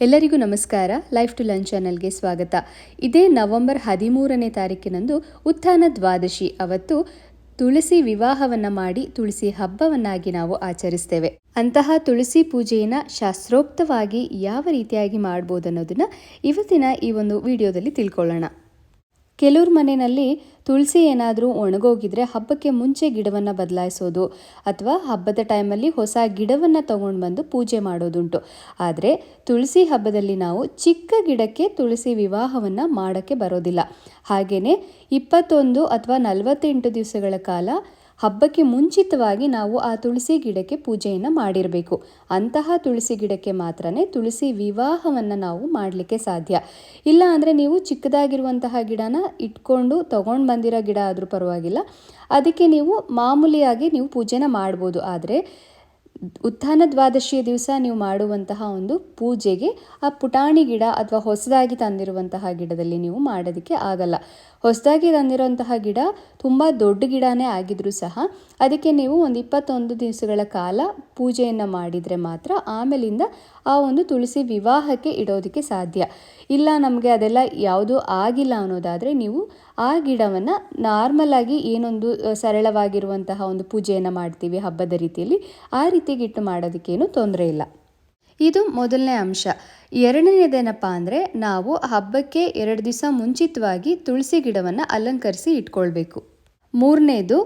ಎಲ್ಲರಿಗೂ ನಮಸ್ಕಾರ. Life to lunch ಚಾನಲ್ಗೆ ಸ್ವಾಗತ. ಇದೇ ನವೆಂಬರ್ ಹದಿಮೂರನೇ ತಾರೀಕಿನಂದು ಉತ್ಥಾನ ದ್ವಾದಶಿ. ಅವತ್ತು ತುಳಸಿ ವಿವಾಹವನ್ನ ಮಾಡಿ ತುಳಸಿ ಹಬ್ಬವನ್ನಾಗಿ ನಾವು ಆಚರಿಸ್ತೇವೆ. ಅಂತಹ ತುಳಸಿ ಪೂಜೆಯನ್ನು ಶಾಸ್ತ್ರೋಕ್ತವಾಗಿ ಯಾವ ರೀತಿಯಾಗಿ ಮಾಡ್ಬೋದು ಅನ್ನೋದನ್ನ ಇವತ್ತಿನ ಈ ಒಂದು ವಿಡಿಯೋದಲ್ಲಿ ತಿಳ್ಕೊಳ್ಳೋಣ. ಕೆಲವ್ರ ಮನೆಯಲ್ಲಿ ತುಳಸಿ ಏನಾದರೂ ಒಣಗೋಗಿದ್ರೆ ಹಬ್ಬಕ್ಕೆ ಮುಂಚೆ ಗಿಡವನ್ನು ಬದಲಾಯಿಸೋದು ಅಥವಾ ಹಬ್ಬದ ಟೈಮಲ್ಲಿ ಹೊಸ ಗಿಡವನ್ನು ತಗೊಂಡು ಬಂದು ಪೂಜೆ ಮಾಡೋದುಂಟು. ಆದರೆ ತುಳಸಿ ಹಬ್ಬದಲ್ಲಿ ನಾವು ಚಿಕ್ಕ ಗಿಡಕ್ಕೆ ತುಳಸಿ ವಿವಾಹವನ್ನು ಮಾಡೋಕ್ಕೆ ಬರೋದಿಲ್ಲ. ಹಾಗೆಯೇ ಇಪ್ಪತ್ತೊಂದು ಅಥವಾ ನಲವತ್ತೆಂಟು ದಿವಸಗಳ ಕಾಲ ಹಬ್ಬಕ್ಕೆ ಮುಂಚಿತವಾಗಿ ನಾವು ಆ ತುಳಸಿ ಗಿಡಕ್ಕೆ ಪೂಜೆಯನ್ನು ಮಾಡಿರಬೇಕು. ಅಂತಹ ತುಳಸಿ ಗಿಡಕ್ಕೆ ಮಾತ್ರನೇ ತುಳಸಿ ವಿವಾಹವನ್ನು ನಾವು ಮಾಡಲಿಕ್ಕೆ ಸಾಧ್ಯ. ಇಲ್ಲ ಅಂದರೆ ನೀವು ಚಿಕ್ಕದಾಗಿರುವಂತಹ ಗಿಡನ ಇಟ್ಕೊಂಡು ತಗೊಂಡು ಬಂದಿರೋ ಗಿಡ ಆದರೂ ಪರವಾಗಿಲ್ಲ. ಅದಕ್ಕೆ ನೀವು ಮಾಮೂಲಿಯಾಗಿ ನೀವು ಪೂಜೆನ ಮಾಡ್ಬೋದು. ಆದರೆ ಉತ್ಥಾನ ದ್ವಾದಶಿಯ ದಿವಸ ನೀವು ಮಾಡುವಂತಹ ಒಂದು ಪೂಜೆಗೆ ಆ ಪುಟಾಣಿ ಗಿಡ ಅಥವಾ ಹೊಸದಾಗಿ ತಂದಿರುವಂತಹ ಗಿಡದಲ್ಲಿ ನೀವು ಮಾಡೋದಕ್ಕೆ ಆಗಲ್ಲ. ಹೊಸದಾಗಿ ತಂದಿರುವಂತಹ ಗಿಡ ತುಂಬ ದೊಡ್ಡ ಗಿಡನೇ ಆಗಿದ್ರೂ ಸಹ ಅದಕ್ಕೆ ನೀವು ಒಂದು ಇಪ್ಪತ್ತೊಂದು ದಿವಸಗಳ ಕಾಲ ಪೂಜೆಯನ್ನು ಮಾಡಿದರೆ ಮಾತ್ರ ಆಮೇಲಿಂದ ಆ ಒಂದು ತುಳಸಿ ವಿವಾಹಕ್ಕೆ ಇಡೋದಕ್ಕೆ ಸಾಧ್ಯ. ಇಲ್ಲ, ನಮಗೆ ಅದೆಲ್ಲ ಯಾವುದೂ ಆಗಿಲ್ಲ ಅನ್ನೋದಾದರೆ ನೀವು ಆ ಗಿಡವನ್ನು ನಾರ್ಮಲಾಗಿ ಏನೊಂದು ಸರಳವಾಗಿರುವಂತಹ ಒಂದು ಪೂಜೆಯನ್ನು ಮಾಡ್ತೀವಿ ಹಬ್ಬದ ರೀತಿಯಲ್ಲಿ, ಆ ರೀತಿಗಿಟ್ಟು ಮಾಡೋದಕ್ಕೇನು ತೊಂದರೆ ಇಲ್ಲ. ಇದು ಮೊದಲನೇ ಅಂಶ. ಎರಡನೇದೇನಪ್ಪ ಅಂದರೆ ನಾವು ಹಬ್ಬಕ್ಕೆ ಎರಡು ದಿವಸ ಮುಂಚಿತವಾಗಿ ತುಳಸಿ ಗಿಡವನ್ನು ಅಲಂಕರಿಸಿ ಇಟ್ಕೊಳ್ಬೇಕು. ಮೂರನೇದು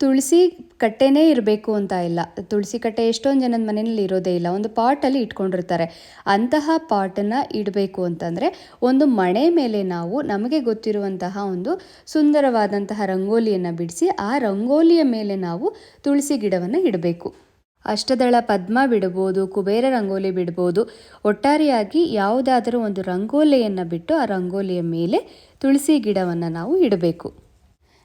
ತುಳಸಿ ಕಟ್ಟೆನೇ ಇರಬೇಕು ಅಂತ ಇಲ್ಲ. ತುಳಸಿ ಕಟ್ಟೆ ಎಷ್ಟೊಂದು ಜನದ ಮನೆಯಲ್ಲಿ ಇರೋದೇ ಇಲ್ಲ. ಒಂದು ಪಾಟಲ್ಲಿ ಇಟ್ಕೊಂಡಿರ್ತಾರೆ. ಅಂತಹ ಪಾಟನ್ನು ಇಡಬೇಕು ಅಂತಂದರೆ ಒಂದು ಮಣೆ ಮೇಲೆ ನಾವು ನಮಗೆ ಗೊತ್ತಿರುವಂತಹ ಒಂದು ಸುಂದರವಾದಂತಹ ರಂಗೋಲಿಯನ್ನು ಬಿಡಿಸಿ ಆ ರಂಗೋಲಿಯ ಮೇಲೆ ನಾವು ತುಳಸಿ ಗಿಡವನ್ನು ಇಡಬೇಕು. ಅಷ್ಟದಳ ಪದ್ಮ ಬಿಡ್ಬೋದು, ಕುಬೇರ ರಂಗೋಲಿ ಬಿಡ್ಬೋದು. ಒಟ್ಟಾರೆಯಾಗಿ ಯಾವುದಾದರೂ ಒಂದು ರಂಗೋಲಿಯನ್ನು ಬಿಟ್ಟು ಆ ರಂಗೋಲಿಯ ಮೇಲೆ ತುಳಸಿ ಗಿಡವನ್ನು ನಾವು ಇಡಬೇಕು.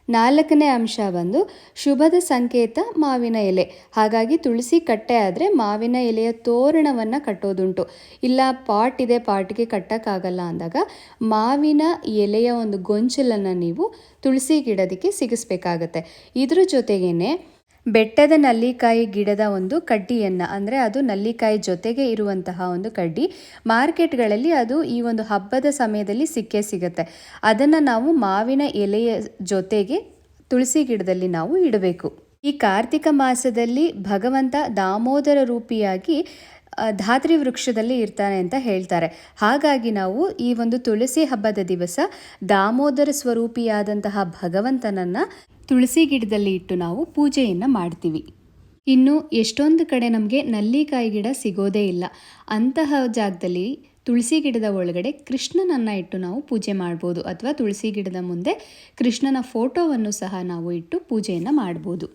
ನಾಲ್ಕನೇ ಅಂಶ ಬಂದು ಶುಭದ ಸಂಕೇತ ಮಾವಿನ ಎಲೆ. ಹಾಗಾಗಿ ತುಳಸಿ ಕಟ್ಟೆ ಆದರೆ ಮಾವಿನ ಎಲೆಯ ತೋರಣವನ್ನು ಕಟ್ಟೋದುಂಟು. ಇಲ್ಲ, ಪಾಟ್ ಇದೆ, ಪಾಟ್ಗೆ ಕಟ್ಟೋಕ್ಕಾಗಲ್ಲ ಅಂದಾಗ ಮಾವಿನ ಎಲೆಯ ಒಂದು ಗೊಂಚಲನ್ನು ನೀವು ತುಳಸಿ ಗಿಡದಕ್ಕೆ ಸಿಗಿಸ್ಬೇಕಾಗತ್ತೆ. ಇದ್ರ ಜೊತೆಗೇನೆ ಬೆಟ್ಟದ ನಲ್ಲಿಕಾಯಿ ಗಿಡದ ಒಂದು ಕಡ್ಡಿಯನ್ನು, ಅಂದರೆ ಅದು ನಲ್ಲಿಕಾಯಿ ಜೊತೆಗೆ ಇರುವಂತಹ ಒಂದು ಕಡ್ಡಿ, ಮಾರ್ಕೆಟ್ಗಳಲ್ಲಿ ಅದು ಈ ಒಂದು ಹಬ್ಬದ ಸಮಯದಲ್ಲಿ ಸಿಕ್ಕೇ ಸಿಗುತ್ತೆ. ಅದನ್ನು ನಾವು ಮಾವಿನ ಎಲೆಯ ಜೊತೆಗೆ ತುಳಸಿ ಗಿಡದಲ್ಲಿ ನಾವು ಇಡಬೇಕು. ಈ ಕಾರ್ತಿಕ ಮಾಸದಲ್ಲಿ ಭಗವಂತ ದಾಮೋದರ ರೂಪಿಯಾಗಿ ಧಾತ್ರಿ ವೃಕ್ಷದಲ್ಲಿ ಇರ್ತಾನೆ ಅಂತ ಹೇಳ್ತಾರೆ. ಹಾಗಾಗಿ ನಾವು ಈ ಒಂದು ತುಳಸಿ ಹಬ್ಬದ ದಿವಸ ದಾಮೋದರ ಸ್ವರೂಪಿಯಾದಂತಹ ಭಗವಂತನನ್ನು ತುಳಸಿ ಗಿಡದಲ್ಲಿ ಇಟ್ಟು ನಾವು ಪೂಜೆಯನ್ನು ಮಾಡ್ತೀವಿ. ಇನ್ನು ಎಷ್ಟೊಂದು ಕಡೆ ನಮಗೆ ನಲ್ಲಿಕಾಯಿ ಗಿಡ ಸಿಗೋದೇ ಇಲ್ಲ. ಅಂತಹ ಜಾಗದಲ್ಲಿ ತುಳಸಿ ಗಿಡದ ಒಳಗಡೆ ಕೃಷ್ಣನನ್ನು ಇಟ್ಟು ನಾವು ಪೂಜೆ ಮಾಡ್ಬೋದು ಅಥವಾ ತುಳಸಿ ಗಿಡದ ಮುಂದೆ ಕೃಷ್ಣನ ಫೋಟೋವನ್ನು ಸಹ ನಾವು ಇಟ್ಟು ಪೂಜೆಯನ್ನು ಮಾಡ್ಬೋದು.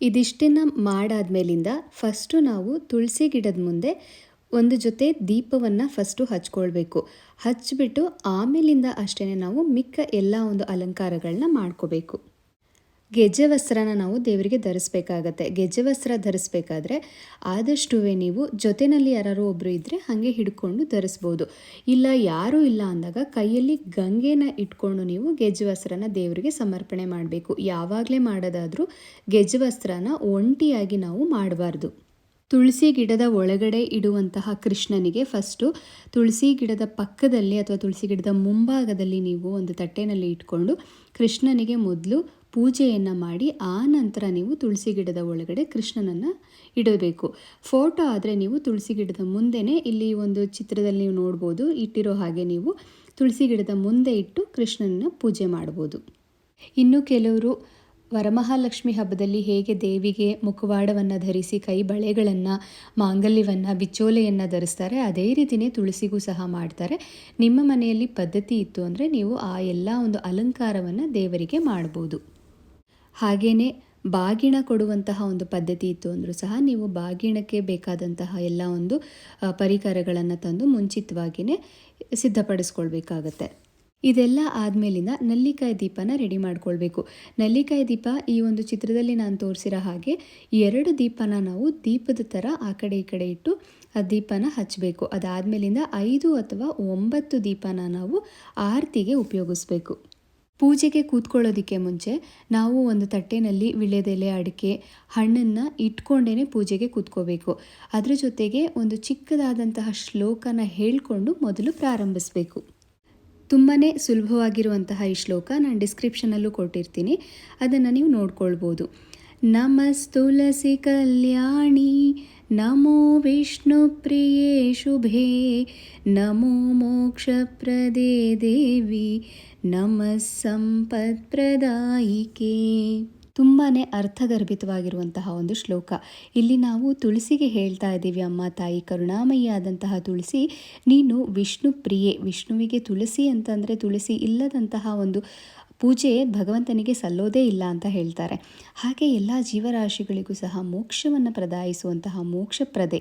ಇದಿಷ್ಟನ್ನು ಮಾಡಾದ್ಮೇಲಿಂದ ಫಸ್ಟು ನಾವು ತುಳಸಿ ಗಿಡದ ಮುಂದೆ ಒಂದು ಜೊತೆ ದೀಪವನ್ನು ಫಸ್ಟು ಹಚ್ಕೊಳ್ಬೇಕು. ಹಚ್ಚಿಬಿಟ್ಟು ಆಮೇಲಿಂದ ಅಷ್ಟೇ ನಾವು ಮಿಕ್ಕ ಎಲ್ಲ ಒಂದು ಅಲಂಕಾರಗಳನ್ನ ಮಾಡ್ಕೋಬೇಕು. ಗೆಜ್ಜೆ ವಸ್ತ್ರನ ನಾವು ದೇವರಿಗೆ ಧರಿಸ್ಬೇಕಾಗತ್ತೆ. ಗೆಜ್ಜೆ ವಸ್ತ್ರ ಧರಿಸ್ಬೇಕಾದ್ರೆ ಆದಷ್ಟು ನೀವು ಜೊತೆಯಲ್ಲಿ ಯಾರು ಒಬ್ಬರು ಇದ್ದರೆ ಹಾಗೆ ಹಿಡ್ಕೊಂಡು ಧರಿಸ್ಬೋದು. ಇಲ್ಲ, ಯಾರೂ ಇಲ್ಲ ಅಂದಾಗ ಕೈಯಲ್ಲಿ ಗಂಗೆನ ಇಟ್ಕೊಂಡು ನೀವು ಗೆಜ್ಜೆ ವಸ್ತ್ರನ ದೇವರಿಗೆ ಸಮರ್ಪಣೆ ಮಾಡಬೇಕು. ಯಾವಾಗಲೇ ಮಾಡೋದಾದರೂ ಗೆಜ್ಜೆ ವಸ್ತ್ರನ ಒಂಟಿಯಾಗಿ ನಾವು ಮಾಡಬಾರ್ದು. ತುಳಸಿ ಗಿಡದ ಒಳಗಡೆ ಇಡುವಂತಹ ಕೃಷ್ಣನಿಗೆ ಫಸ್ಟು ತುಳಸಿ ಗಿಡದ ಪಕ್ಕದಲ್ಲಿ ಅಥವಾ ತುಳಸಿ ಗಿಡದ ಮುಂಭಾಗದಲ್ಲಿ ನೀವು ಒಂದು ತಟ್ಟೆನಲ್ಲಿ ಇಟ್ಕೊಂಡು ಕೃಷ್ಣನಿಗೆ ಮೊದಲು ಪೂಜೆಯನ್ನು ಮಾಡಿ ಆ ನಂತರ ನೀವು ತುಳಸಿ ಗಿಡದ ಒಳಗಡೆ ಕೃಷ್ಣನನ್ನು ಇಡಬೇಕು. ಫೋಟೋ ಆದರೆ ನೀವು ತುಳಸಿ ಗಿಡದ ಮುಂದೆನೇ ಇಲ್ಲಿ ಒಂದು ಚಿತ್ರದಲ್ಲಿ ನೀವು ನೋಡ್ಬೋದು. ಇಟ್ಟಿರೋ ಹಾಗೆ ನೀವು ತುಳಸಿ ಗಿಡದ ಮುಂದೆ ಇಟ್ಟು ಕೃಷ್ಣನ ಪೂಜೆ ಮಾಡ್ಬೋದು. ಇನ್ನು ಕೆಲವರು ವರಮಹಾಲಕ್ಷ್ಮಿ ಹಬ್ಬದಲ್ಲಿ ಹೇಗೆ ದೇವಿಗೆ ಮುಖವಾಡವನ್ನು ಧರಿಸಿ ಕೈ ಬಳೆಗಳನ್ನು, ಮಾಂಗಲ್ಯವನ್ನು, ಬಿಚ್ಚೋಲೆಯನ್ನು ಧರಿಸ್ತಾರೆ, ಅದೇ ರೀತಿಯೇ ತುಳಸಿಗೂ ಸಹ ಮಾಡ್ತಾರೆ. ನಿಮ್ಮ ಮನೆಯಲ್ಲಿ ಪದ್ಧತಿ ಇತ್ತು ಅಂದರೆ ನೀವು ಆ ಎಲ್ಲ ಒಂದು ಅಲಂಕಾರವನ್ನು ದೇವರಿಗೆ ಮಾಡ್ಬೋದು. ಹಾಗೆಯೇ ಬಾಗಿಣ ಕೊಡುವಂತಹ ಒಂದು ಪದ್ಧತಿ ಇತ್ತು ಅಂದರೂ ಸಹ ನೀವು ಬಾಗಿಣಕ್ಕೆ ಬೇಕಾದಂತಹ ಎಲ್ಲ ಒಂದು ಪರಿಕರಗಳನ್ನು ತಂದು ಮುಂಚಿತವಾಗಿಯೇ ಸಿದ್ಧಪಡಿಸ್ಕೊಳ್ಬೇಕಾಗತ್ತೆ. ಇದೆಲ್ಲ ಆದಮೇಲಿಂದ ನಲ್ಲಿಕಾಯಿ ದೀಪನ ರೆಡಿ ಮಾಡ್ಕೊಳ್ಬೇಕು. ನಲ್ಲಿಕಾಯಿ ದೀಪ ಈ ಒಂದು ಚಿತ್ರದಲ್ಲಿ ನಾನು ತೋರಿಸಿರೋ ಹಾಗೆ ಎರಡು ದೀಪನ ನಾವು ದೀಪದ ಥರ ಆ ಕಡೆ ಈ ಕಡೆ ಇಟ್ಟು ಆ ದೀಪನ ಹಚ್ಚಬೇಕು ಅದಾದಮೇಲಿಂದ ಐದು ಅಥವಾ ಒಂಬತ್ತು ದೀಪನ ನಾವು ಆರತಿಗೆ ಉಪಯೋಗಿಸ್ಬೇಕು. ಪೂಜೆಗೆ ಕೂತ್ಕೊಳ್ಳೋದಕ್ಕೆ ಮುಂಚೆ ನಾವು ಒಂದು ತಟ್ಟೆನಲ್ಲಿ ವಿಳ್ಯದೆಲೆ ಅಡಿಕೆ ಹಣ್ಣನ್ನು ಇಟ್ಕೊಂಡೇ ಪೂಜೆಗೆ ಕೂತ್ಕೋಬೇಕು. ಅದರ ಜೊತೆಗೆ ಒಂದು ಚಿಕ್ಕದಾದಂತಹ ಶ್ಲೋಕನ ಹೇಳಿಕೊಂಡು ಮೊದಲು ಪ್ರಾರಂಭಿಸಬೇಕು. ತುಂಬಾ ಸುಲಭವಾಗಿರುವಂತಹ ಈ ಶ್ಲೋಕ ನಾನು ಡಿಸ್ಕ್ರಿಪ್ಷನಲ್ಲೂ ಕೊಟ್ಟಿರ್ತೀನಿ. ಅದನ್ನು ನೀವು ನೋಡ್ಕೊಳ್ಬೋದು. ನಮಸ್ತುಲಸಿ ಕಲ್ಯಾಣಿ नमो विष्णुप्रिये शुभे नमो मोक्षप्रदे देवि नमः सम्पत्प्रदायिके। ತುಂಬಾ ಅರ್ಥಗರ್ಭಿತವಾಗಿರುವಂತಹ ಒಂದು ಶ್ಲೋಕ. ಇಲ್ಲಿ ನಾವು ತುಳಸಿಗೆ ಹೇಳ್ತಾ ಇದ್ದೀವಿ, ಅಮ್ಮ, ತಾಯಿ, ಕರುಣಾಮಯಿ ಆದಂತಹ ತುಳಸಿ, ನೀನು ವಿಷ್ಣು ಪ್ರಿಯೆ. ವಿಷ್ಣುವಿಗೆ ತುಳಸಿ ಅಂತಂದರೆ ತುಳಸಿ ಇಲ್ಲದಂತಹ ಒಂದು ಪೂಜೆ ಭಗವಂತನಿಗೆ ಸಲ್ಲೋದೇ ಇಲ್ಲ ಅಂತ ಹೇಳ್ತಾರೆ. ಹಾಗೆ ಎಲ್ಲ ಜೀವರಾಶಿಗಳಿಗೂ ಸಹ ಮೋಕ್ಷವನ್ನು ಪ್ರದಾಯಿಸುವಂತಹ ಮೋಕ್ಷಪ್ರದೆ.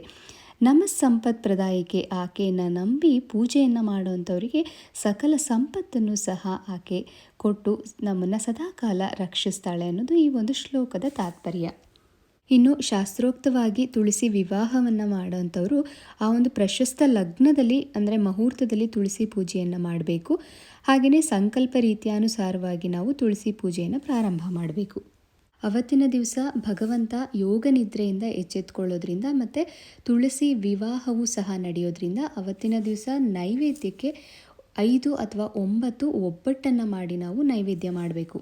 ನಮ್ಮ ಸಂಪತ್ ಪ್ರದಾಯಕ್ಕೆ ಆಕೆಯನ್ನು ನಂಬಿ ಪೂಜೆಯನ್ನು ಮಾಡುವಂಥವರಿಗೆ ಸಕಲ ಸಂಪತ್ತನ್ನು ಸಹ ಆಕೆ ಕೊಟ್ಟು ನಮ್ಮನ್ನು ಸದಾಕಾಲ ರಕ್ಷಿಸ್ತಾಳೆ ಅನ್ನೋದು ಈ ಒಂದು ಶ್ಲೋಕದ ತಾತ್ಪರ್ಯ. ಇನ್ನು ಶಾಸ್ತ್ರೋಕ್ತವಾಗಿ ತುಳಸಿ ವಿವಾಹವನ್ನು ಮಾಡೋಂಥವ್ರು ಆ ಒಂದು ಪ್ರಶಸ್ತ ಲಗ್ನದಲ್ಲಿ ಅಂದರೆ ಮುಹೂರ್ತದಲ್ಲಿ ತುಳಸಿ ಪೂಜೆಯನ್ನು ಮಾಡಬೇಕು. ಹಾಗೆಯೇ ಸಂಕಲ್ಪ ರೀತಿಯಾನುಸಾರವಾಗಿ ನಾವು ತುಳಸಿ ಪೂಜೆಯನ್ನು ಪ್ರಾರಂಭ ಮಾಡಬೇಕು. ಅವತ್ತಿನ ದಿವಸ ಭಗವಂತ ಯೋಗ ನಿದ್ರೆಯಿಂದ ಎಚ್ಚೆತ್ಕೊಳ್ಳೋದ್ರಿಂದ ಮತ್ತು ತುಳಸಿ ವಿವಾಹವೂ ಸಹ ನಡೆಯೋದ್ರಿಂದ ಅವತ್ತಿನ ದಿವಸ ನೈವೇದ್ಯಕ್ಕೆ ಐದು ಅಥವಾ ಒಂಬತ್ತು ಒಬ್ಬಟ್ಟನ್ನು ಮಾಡಿ ನಾವು ನೈವೇದ್ಯ ಮಾಡಬೇಕು.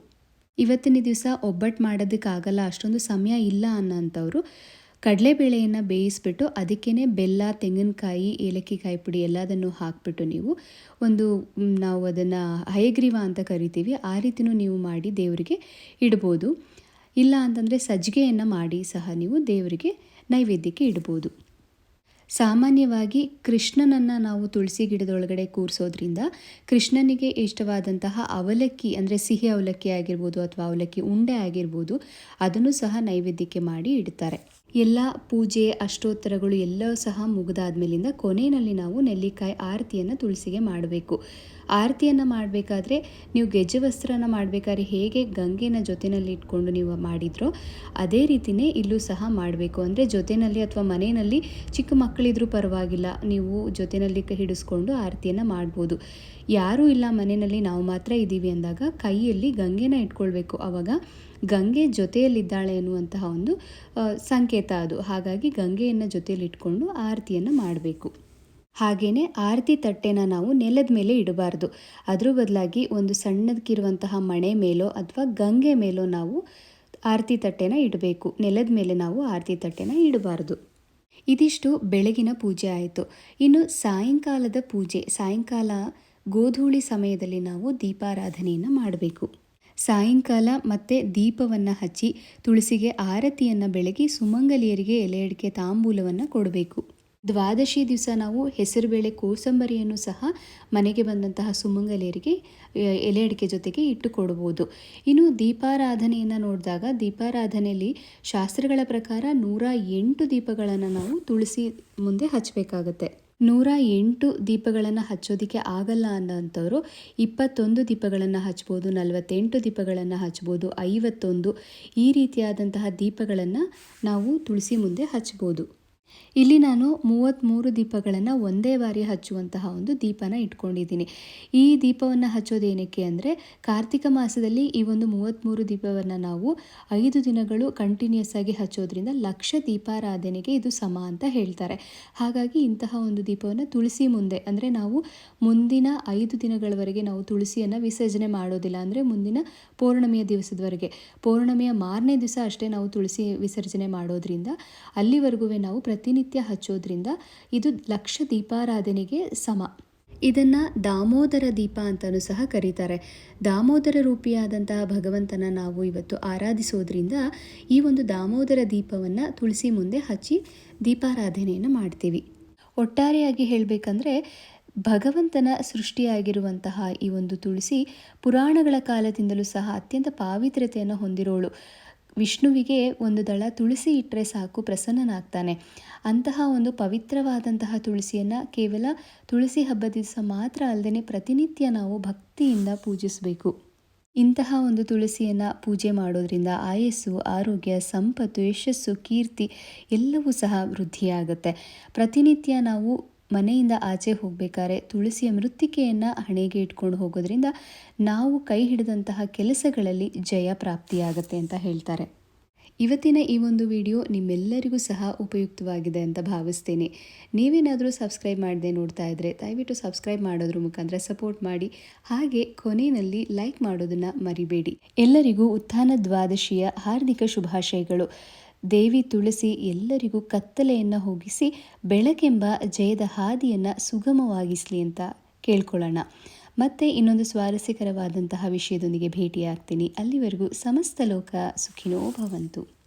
ಇವತ್ತಿನ ದಿವಸ ಒಬ್ಬಟ್ಟು ಮಾಡೋದಕ್ಕಾಗಲ್ಲ, ಅಷ್ಟೊಂದು ಸಮಯ ಇಲ್ಲ ಅನ್ನೋಂಥವ್ರು ಕಡಲೆಬೇಳೆಯನ್ನು ಬೇಯಿಸ್ಬಿಟ್ಟು ಅದಕ್ಕೇ ಬೆಲ್ಲ, ತೆಂಗಿನಕಾಯಿ ಏಲಕ್ಕಿ ಕಾಯಿ ಪುಡಿ ಎಲ್ಲದನ್ನು ಹಾಕಿಬಿಟ್ಟು ನೀವು ಒಂದು ನಾವು ಅದನ್ನು ಹಯಗ್ರೀವ ಅಂತ ಕರಿತೀವಿ, ಆ ರೀತಿಯೂ ನೀವು ಮಾಡಿ ದೇವರಿಗೆ ಇಡ್ಬೋದು. ಇಲ್ಲ ಅಂತಂದರೆ ಸಜ್ಜಿಗೆಯನ್ನು ಮಾಡಿ ಸಹ ನೀವು ದೇವರಿಗೆ ನೈವೇದ್ಯಕ್ಕೆ ಇಡ್ಬೋದು ಸಾಮಾನ್ಯವಾಗಿ ಕೃಷ್ಣನನ್ನು ನಾವು ತುಳಸಿ ಗಿಡದೊಳಗಡೆ ಕೂರಿಸೋದ್ರಿಂದ ಕೃಷ್ಣನಿಗೆ ಇಷ್ಟವಾದಂತಹ ಅವಲಕ್ಕಿ ಅಂದರೆ ಸಿಹಿ ಅವಲಕ್ಕಿ ಆಗಿರ್ಬೋದು ಅಥವಾ ಅವಲಕ್ಕಿ ಉಂಡೆ ಆಗಿರ್ಬೋದು ಅದನ್ನು ಸಹ ನೈವೇದ್ಯಕ್ಕೆ ಮಾಡಿ ಇಡ್ತಾರೆ. ಎಲ್ಲ ಪೂಜೆ, ಅಷ್ಟೋತ್ತರಗಳು ಎಲ್ಲವೂ ಸಹ ಮುಗಿದಾದ್ಮೇಲಿಂದ ಕೊನೆಯಲ್ಲಿ ನಾವು ನೆಲ್ಲಿಕಾಯಿ ಆರತಿಯನ್ನು ತುಳಸಿಗೆ ಮಾಡಬೇಕು. ಆರತಿಯನ್ನು ಮಾಡಬೇಕಾದ್ರೆ ನೀವು ಗೆಜ್ಜೆ ಮಾಡಬೇಕಾದ್ರೆ ಹೇಗೆ ಗಂಗೆನ ಜೊತೆಯಲ್ಲಿ ಇಟ್ಕೊಂಡು ನೀವು ಮಾಡಿದ್ರೋ ಅದೇ ರೀತಿಯೇ ಇಲ್ಲೂ ಸಹ ಮಾಡಬೇಕು. ಅಂದರೆ ಜೊತೆಯಲ್ಲಿ ಅಥವಾ ಮನೆಯಲ್ಲಿ ಚಿಕ್ಕ ಮಕ್ಕಳಿದ್ರೂ ಪರವಾಗಿಲ್ಲ, ನೀವು ಜೊತೆಯಲ್ಲಿ ಹಿಡಿಸ್ಕೊಂಡು ಆರತಿಯನ್ನು ಮಾಡ್ಬೋದು. ಯಾರೂ ಇಲ್ಲ ಮನೆಯಲ್ಲಿ, ನಾವು ಮಾತ್ರ ಇದ್ದೀವಿ ಅಂದಾಗ ಕೈಯಲ್ಲಿ ಗಂಗೆನ ಇಟ್ಕೊಳ್ಬೇಕು. ಆವಾಗ ಗಂಗೆ ಜೊತೆಯಲ್ಲಿದ್ದಾಳೆ ಅನ್ನುವಂತಹ ಒಂದು ಸಂಕೇತ ಅದು. ಹಾಗಾಗಿ ಗಂಗೆಯನ್ನು ಜೊತೆಯಲ್ಲಿ ಇಟ್ಕೊಂಡು ಆರತಿಯನ್ನು ಮಾಡಬೇಕು. ಹಾಗೆಯೇ ಆರತಿ ತಟ್ಟೆನ ನಾವು ನೆಲದ ಮೇಲೆ ಇಡಬಾರ್ದು. ಅದ್ರ ಬದಲಾಗಿ ಒಂದು ಸಣ್ಣದಕ್ಕಿರುವಂತಹ ಮಣೆ ಮೇಲೋ ಅಥವಾ ಗಂಗೆ ಮೇಲೋ ನಾವು ಆರತಿ ತಟ್ಟೆನ ಇಡಬೇಕು. ನೆಲದ ಮೇಲೆ ನಾವು ಆರತಿ ತಟ್ಟೆನ ಇಡಬಾರ್ದು. ಇದಿಷ್ಟು ಬೆಳಗಿನ ಪೂಜೆ ಆಯಿತು. ಇನ್ನು ಸಾಯಂಕಾಲದ ಪೂಜೆ, ಸಾಯಂಕಾಲ ಗೋಧೂಳಿ ಸಮಯದಲ್ಲಿ ನಾವು ದೀಪಾರಾಧನೆಯನ್ನು ಮಾಡಬೇಕು. ಸಾಯಂಕಾಲ ಮತ್ತೆ ದೀಪವನ್ನು ಹಚ್ಚಿ ತುಳಸಿಗೆ ಆರತಿಯನ್ನು ಬೆಳಗಿ ಸುಮಂಗಲಿಯರಿಗೆ ಎಲೆ ಅಡಿಕೆ ತಾಂಬೂಲವನ್ನು ಕೊಡಬೇಕು. ದ್ವಾದಶಿ ದಿವಸ ನಾವು ಹೆಸರುಬೇಳೆ ಕೋಸಂಬರಿಯನ್ನು ಸಹ ಮನೆಗೆ ಬಂದಂತಹ ಸುಮಂಗಲಿಯರಿಗೆ ಎಲೆ ಅಡಿಕೆ ಜೊತೆಗೆ ಇಟ್ಟು ಕೊಡ್ಬೋದು. ಇನ್ನು ದೀಪಾರಾಧನೆಯನ್ನು ನೋಡಿದಾಗ ದೀಪಾರಾಧನೆಯಲ್ಲಿ ಶಾಸ್ತ್ರಗಳ ಪ್ರಕಾರ ನೂರ ಎಂಟು ದೀಪಗಳನ್ನು ನಾವು ತುಳಸಿ ಮುಂದೆ ಹಚ್ಚಬೇಕಾಗತ್ತೆ. ನೂರ ಎಂಟು ದೀಪಗಳನ್ನು ಹಚ್ಚೋದಕ್ಕೆ ಆಗಲ್ಲ ಅನ್ನೋಂಥವ್ರು ಇಪ್ಪತ್ತೊಂದು ದೀಪಗಳನ್ನು ಹಚ್ಬೋದು, ನಲವತ್ತೆಂಟು ದೀಪಗಳನ್ನು ಹಚ್ಬೋದು, ಐವತ್ತೊಂದು ಈ ರೀತಿಯಾದಂತಹ ದೀಪಗಳನ್ನು ನಾವು ತುಳಸಿ ಮುಂದೆ ಹಚ್ಬೋದು. ಇಲ್ಲಿ ನಾನು ಮೂವತ್ತ್ಮೂರು ದೀಪಗಳನ್ನು ಒಂದೇ ಬಾರಿ ಹಚ್ಚುವಂತಹ ಒಂದು ದೀಪನ ಇಟ್ಕೊಂಡಿದ್ದೀನಿ. ಈ ದೀಪವನ್ನು ಹಚ್ಚೋದೇನಕ್ಕೆ ಅಂದರೆ, ಕಾರ್ತಿಕ ಮಾಸದಲ್ಲಿ ಈ ಒಂದು ಮೂವತ್ತ್ಮೂರು ದೀಪವನ್ನು ನಾವು ಐದು ದಿನಗಳು ಕಂಟಿನ್ಯೂಸ್ ಆಗಿ ಹಚ್ಚೋದ್ರಿಂದ ಲಕ್ಷ ದೀಪಾರಾಧನೆಗೆ ಇದು ಸಮ ಅಂತ ಹೇಳ್ತಾರೆ. ಹಾಗಾಗಿ ಇಂತಹ ಒಂದು ದೀಪವನ್ನು ತುಳಸಿ ಮುಂದೆ ಅಂದರೆ ನಾವು ಮುಂದಿನ ಐದು ದಿನಗಳವರೆಗೆ ನಾವು ತುಳಸಿಯನ್ನು ವಿಸರ್ಜನೆ ಮಾಡೋದಿಲ್ಲ ಅಂದರೆ ಮುಂದಿನ ಪೌರ್ಣಮಿಯ ದಿವಸದವರೆಗೆ. ಪೌರ್ಣಮಿಯ ಮಾರನೇ ದಿವಸ ಅಷ್ಟೇ ನಾವು ತುಳಸಿ ವಿಸರ್ಜನೆ ಮಾಡೋದ್ರಿಂದ ಅಲ್ಲಿವರೆಗೂ ನಾವು ಪ್ರತಿನಿತ್ಯ ಪ್ರತಿನಿತ್ಯ ಹಚ್ಚೋದ್ರಿಂದ ಇದು ಲಕ್ಷ ದೀಪಾರಾಧನೆಗೆ ಸಮ. ಇದನ್ನು ದಾಮೋದರ ದೀಪ ಅಂತಲೂ ಸಹ ಕರೀತಾರೆ. ದಾಮೋದರ ರೂಪಿಯಾದಂತಹ ಭಗವಂತನ ನಾವು ಇವತ್ತು ಆರಾಧಿಸೋದ್ರಿಂದ ಈ ಒಂದು ದಾಮೋದರ ದೀಪವನ್ನು ತುಳಸಿ ಮುಂದೆ ಹಚ್ಚಿ ದೀಪಾರಾಧನೆಯನ್ನು ಮಾಡ್ತೀವಿ. ಒಟ್ಟಾರೆಯಾಗಿ ಹೇಳಬೇಕಂದ್ರೆ ಭಗವಂತನ ಸೃಷ್ಟಿಯಾಗಿರುವಂತಹ ಈ ಒಂದು ತುಳಸಿ ಪುರಾಣಗಳ ಕಾಲದಿಂದಲೂ ಸಹ ಅತ್ಯಂತ ಪಾವಿತ್ರ್ಯತೆಯನ್ನು ಹೊಂದಿರೋಳು. ವಿಷ್ಣುವಿಗೆ ಒಂದು ದಳ ತುಳಸಿ ಇಟ್ಟರೆ ಸಾಕು, ಪ್ರಸನ್ನನಾಗ್ತಾನೆ. ಅಂತಹ ಒಂದು ಪವಿತ್ರವಾದಂತಹ ತುಳಸಿಯನ್ನು ಕೇವಲ ತುಳಸಿ ಹಬ್ಬದ ದಿವಸ ಮಾತ್ರ ಅಲ್ಲದೆ ಪ್ರತಿನಿತ್ಯ ನಾವು ಭಕ್ತಿಯಿಂದ ಪೂಜಿಸಬೇಕು. ಇಂತಹ ಒಂದು ತುಳಸಿಯನ್ನು ಪೂಜೆ ಮಾಡೋದ್ರಿಂದ ಆಯಸ್ಸು, ಆರೋಗ್ಯ, ಸಂಪತ್ತು, ಯಶಸ್ಸು, ಕೀರ್ತಿ ಎಲ್ಲವೂ ಸಹ ವೃದ್ಧಿಯಾಗುತ್ತೆ. ಪ್ರತಿನಿತ್ಯ ನಾವು ಮನೆಯಿಂದ ಆಚೆ ಹೋಗಬೇಕಾದ್ರೆ ತುಳಸಿಯ ಮೃತ್ತಿಕೆಯನ್ನು ಹಣೆಗೆ ಇಟ್ಕೊಂಡು ಹೋಗೋದ್ರಿಂದ ನಾವು ಕೈ ಹಿಡಿದಂತಹ ಕೆಲಸಗಳಲ್ಲಿ ಜಯ ಪ್ರಾಪ್ತಿಯಾಗತ್ತೆ ಅಂತ ಹೇಳ್ತಾರೆ. ಇವತ್ತಿನ ಈ ಒಂದು ವಿಡಿಯೋ ನಿಮ್ಮೆಲ್ಲರಿಗೂ ಸಹ ಉಪಯುಕ್ತವಾಗಿದೆ ಅಂತ ಭಾವಿಸ್ತೇನೆ. ನೀವೇನಾದರೂ ಸಬ್ಸ್ಕ್ರೈಬ್ ಮಾಡದೆ ನೋಡ್ತಾ ಇದ್ದರೆ ದಯವಿಟ್ಟು ಸಬ್ಸ್ಕ್ರೈಬ್ ಮಾಡೋದ್ರ ಮುಖಾಂತರ ಸಪೋರ್ಟ್ ಮಾಡಿ. ಹಾಗೆ ಕೊನೆಯಲ್ಲಿ ಲೈಕ್ ಮಾಡೋದನ್ನು ಮರಿಬೇಡಿ. ಎಲ್ಲರಿಗೂ ಉತ್ಥಾನ ದ್ವಾದಶಿಯ ಹಾರ್ದಿಕ ಶುಭಾಶಯಗಳು. ದೇವಿ ತುಳಸಿ ಎಲ್ಲರಿಗೂ ಕತ್ತಲೆಯನ್ನು ಹೋಗಿಸಿ ಬೆಳಕೆಂಬ ಜಯದ ಹಾದಿಯನ್ನು ಸುಗಮವಾಗಿಸಲಿ ಅಂತ ಕೇಳ್ಕೊಳ್ಳೋಣ. ಮತ್ತೆ ಇನ್ನೊಂದು ಸ್ವಾರಸ್ಯಕರವಾದಂತಹ ವಿಷಯದೊಂದಿಗೆ ಭೇಟಿಯಾಗ್ತೀನಿ. ಅಲ್ಲಿವರೆಗೂ ಸಮಸ್ತ ಲೋಕ ಸುಖಿನೋ ಭವಂತು.